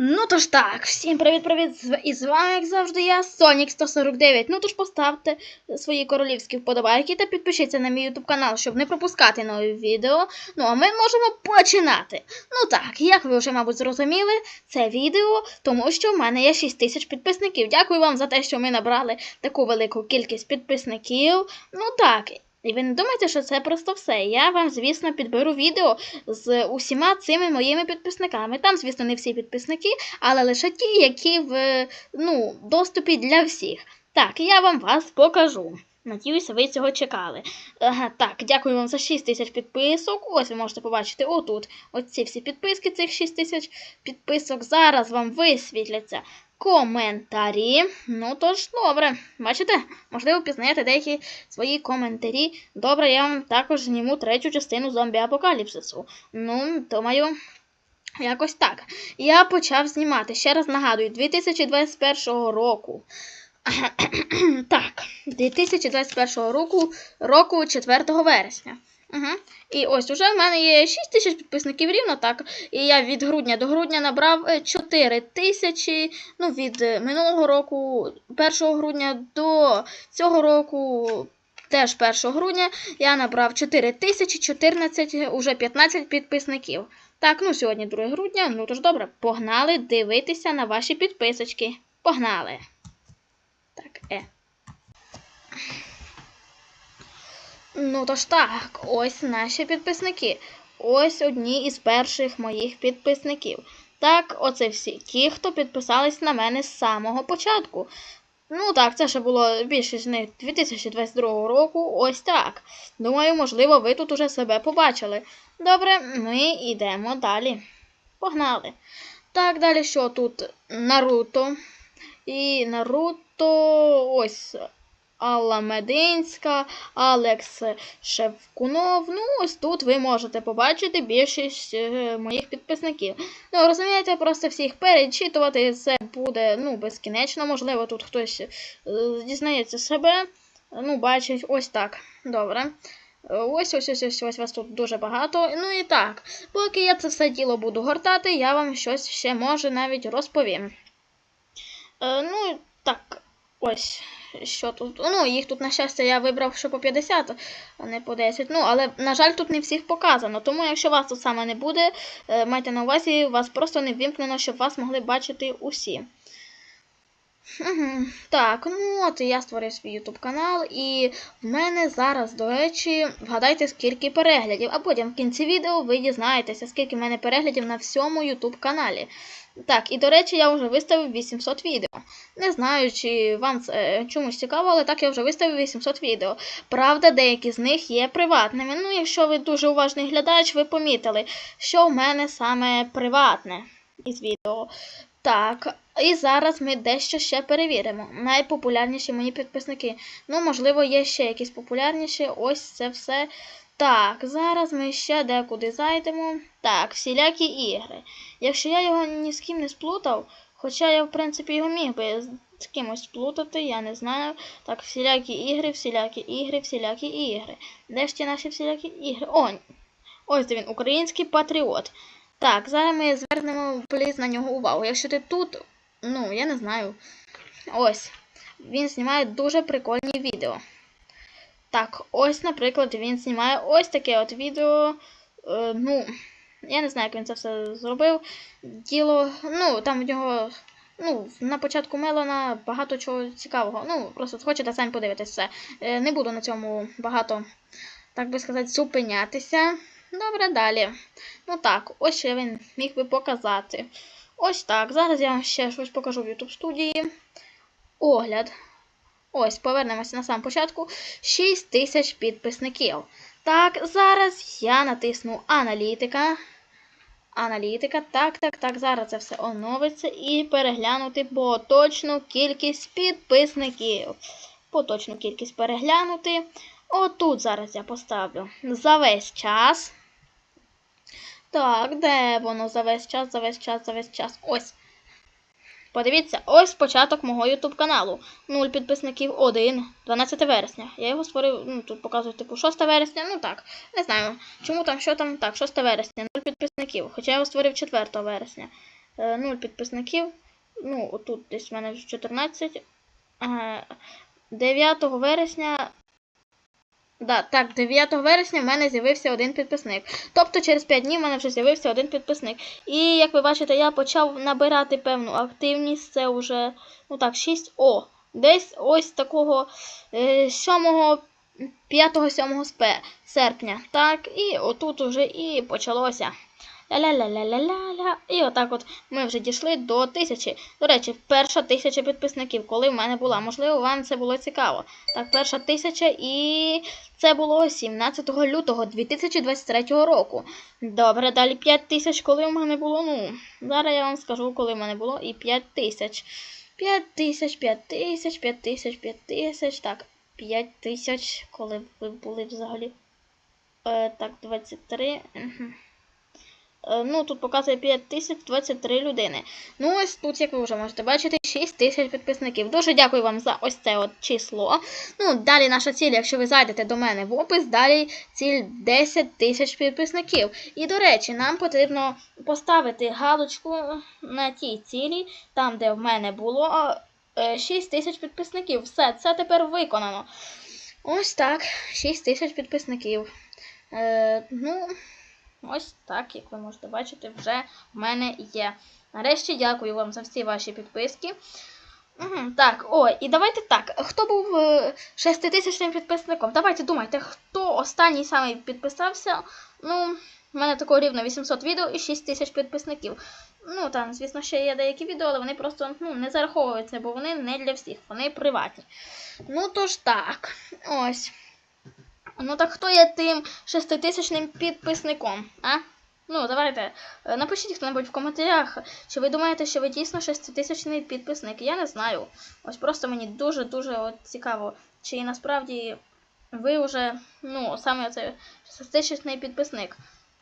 Ну тож так, всім привіт-привіт! І з вами, як завжди, я, Сонік 149. Ну тож поставте свої королівські вподобайки та підпишіться на мій YouTube канал, щоб не пропускати нові відео. Ну а ми можемо починати. Ну так, як ви вже, мабуть, зрозуміли, це відео, тому що в мене є 6 тисяч підписників. Дякую вам за те, що ми набрали таку велику кількість підписників. Ну так. І ви не думайте, що це просто все. Я вам, звісно, підберу відео з усіма цими моїми підписниками. Там, звісно, не всі підписники, але лише ті, які в ну, доступі для всіх. Так, я вам вас покажу. Надіюся, ви цього чекали. Ага, так, дякую вам за 6 тисяч підписок. Ось ви можете побачити отут. Оці всі підписки, цих 6 тисяч підписок. Зараз вам висвітляться коментарі. Ну тож, добре, бачите, можливо, пізнаєте деякі свої коментарі. Добре, я вам також зніму третю частину зомбі апокаліпсису. Ну, думаю, якось так. Я почав знімати. Ще раз нагадую, 2021 року. так, 2021 року, року 4 вересня. Угу. І ось уже в мене є 6 тисяч підписників рівно так. І я від грудня до грудня набрав е, 4 тисячі. Ну, від е, минулого року, 1 грудня до цього року, теж 1 грудня, я набрав 4 тисячі 14, уже 15 підписників. Так, ну сьогодні 2 грудня, ну тож добре, погнали дивитися на ваші підписочки. Погнали. Так, е. Ну тож так, ось наші підписники. Ось одні із перших моїх підписників. Так, оце всі ті, хто підписались на мене з самого початку. Ну так, це ще було більше з них 2022 року. Ось так. Думаю, можливо, ви тут уже себе побачили. Добре, ми йдемо далі. Погнали. Так, далі що тут? Наруто. І Наруто. Ось Алла Мединська, Алекс Шевкунов. Ну, ось тут ви можете побачити більшість е, моїх підписників. Ну, розумієте, просто всіх перечитувати це буде ну, безкінечно. Можливо, тут хтось е, дізнається себе. Ну, бачить, ось так. Добре. Ось ось ось ось ось вас тут дуже багато. Ну і так, поки я це все діло буду гортати, я вам щось ще може навіть розповім. Е, ну, так, ось що тут. Ну, їх тут, на щастя, я вибрав що по 50, а не по 10. Ну, але, на жаль, тут не всіх показано. Тому, якщо вас тут саме не буде, е, майте на увазі, вас просто не ввімкнено, щоб вас могли бачити усі. Так, ну от я створив свій YouTube канал, і в мене зараз, до речі, вгадайте, скільки переглядів, а потім в кінці відео ви дізнаєтеся, скільки в мене переглядів на всьому YouTube каналі. Так, і до речі, я вже виставив 800 відео. Не знаю, чи вам це е, чомусь цікаво, але так я вже виставив 800 відео. Правда, деякі з них є приватними. Ну, якщо ви дуже уважний глядач, ви помітили, що в мене саме приватне із відео. Так, і зараз ми дещо ще перевіримо. Найпопулярніші мої підписники. Ну, можливо, є ще якісь популярніші. Ось це все. Так, зараз ми ще декуди зайдемо. Так, всілякі ігри. Якщо я його ні з ким не сплутав, хоча я, в принципі, його міг би з кимось сплутати, я не знаю. Так, всілякі ігри, всілякі ігри, всілякі ігри. Де ж ті наші всілякі ігри? О, ось де він, український патріот. Так, зараз ми звернемо пліз на нього увагу. Якщо ти тут, ну, я не знаю. Ось. Він знімає дуже прикольні відео. Так, ось, наприклад, він знімає ось таке от відео. Е, ну, я не знаю, як він це все зробив. Діло, ну, там в нього. Ну, на початку Мелона багато чого цікавого. Ну, просто хочете самі подивитися. Е, не буду на цьому багато, так би сказати, зупинятися. Добре, далі. Ну так, ось що він міг би показати. Ось так. Зараз я вам ще щось покажу в YouTube студії. Огляд. Ось, повернемося на сам початку. 6 тисяч підписників. Так, зараз я натисну аналітика. Аналітика. Так, так, так. Зараз це все оновиться і переглянути поточну кількість підписників. Поточну кількість переглянути. Отут зараз я поставлю за весь час. Так, де воно за весь час, за весь час, за весь час. Ось. Подивіться, ось початок мого YouTube каналу. 0 підписників 1, 12 вересня. Я його створив, ну тут показують типу 6 вересня, ну так. Не знаю. Чому там, що там, так, 6 вересня, 0 підписників. Хоча я його створив 4 вересня. е, 0 підписників. Ну, отут десь в мене вже 14. Е, 9 вересня. Да, так, 9 вересня в мене з'явився один підписник. Тобто через 5 днів в мене вже з'явився один підписник. І як ви бачите, я почав набирати певну активність. Це вже, ну так, 6. О! Десь ось такого е, 7 5-7 спе- серпня. Так, і отут уже і почалося. Ля-ля-ля-ля-ля-ля-ля. І отак от ми вже дійшли до тисячі. До речі, перша тисяча підписників, коли в мене була. Можливо, вам це було цікаво. Так, перша тисяча і це було 17 лютого 2023 року. Добре, далі 5 тисяч, коли в мене було. Ну, зараз я вам скажу, коли в мене було, і 5 тисяч. 5 тисяч, 5 тисяч, 5 тисяч, 5 тисяч. Так, 5 тисяч, коли ви були взагалі. Е, так, 23. Угу. Е, Ну, тут показує 5023 людини. Ну, ось тут, як ви вже можете бачити, 6 тисяч підписників. Дуже дякую вам за ось це от число. Ну, далі наша ціль, якщо ви зайдете до мене в опис, далі ціль 10 тисяч підписників. І, до речі, нам потрібно поставити галочку на тій цілі, там, де в мене було 6 тисяч підписників. Все, це тепер виконано. Ось так, 6 тисяч підписників. Е, ну. Ось так, як ви можете бачити, вже в мене є. Нарешті дякую вам за всі ваші підписки. Так, о, і давайте так. Хто був е, шеститисячним підписником? Давайте думайте, хто останній саме підписався. Ну, в мене такого рівно 800 відео і 6 тисяч підписників. Ну, там, звісно, ще є деякі відео, але вони просто ну, не зараховуються, бо вони не для всіх, вони приватні. Ну, тож так, ось. Ну так хто є тим шеститисячним підписником? А? Ну, давайте. е, Напишіть хто-небудь в коментарях, чи ви думаєте, що ви дійсно шеститисячний підписник. Я не знаю. Ось просто мені дуже-дуже цікаво, чи насправді ви вже, ну, саме цей шеститисячний підписник.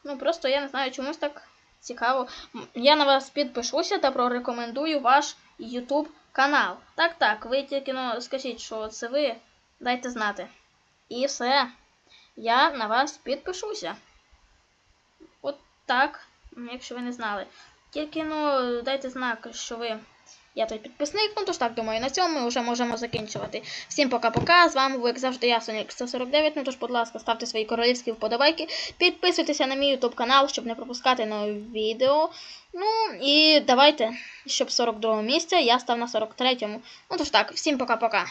Ну, просто я не знаю, чомусь так цікаво. Я на вас підпишуся та прорекомендую ваш YouTube канал. Так, так, ви тільки ну, скажіть, що це ви. Дайте знати. І все. Я на вас підпишуся. От так, якщо ви не знали. Тільки ну, дайте знак, що ви. Я той підписник, ну тож так думаю, на цьому ми вже можемо закінчувати. Всім пока-пока. З вами був, як завжди, я Сонік 149. Ну тож, будь ласка, ставте свої королівські вподобайки. Підписуйтеся на мій YouTube канал, щоб не пропускати нові відео. Ну і давайте, щоб з 42 місця я став на 43-му. Ну тож так, всім пока-пока.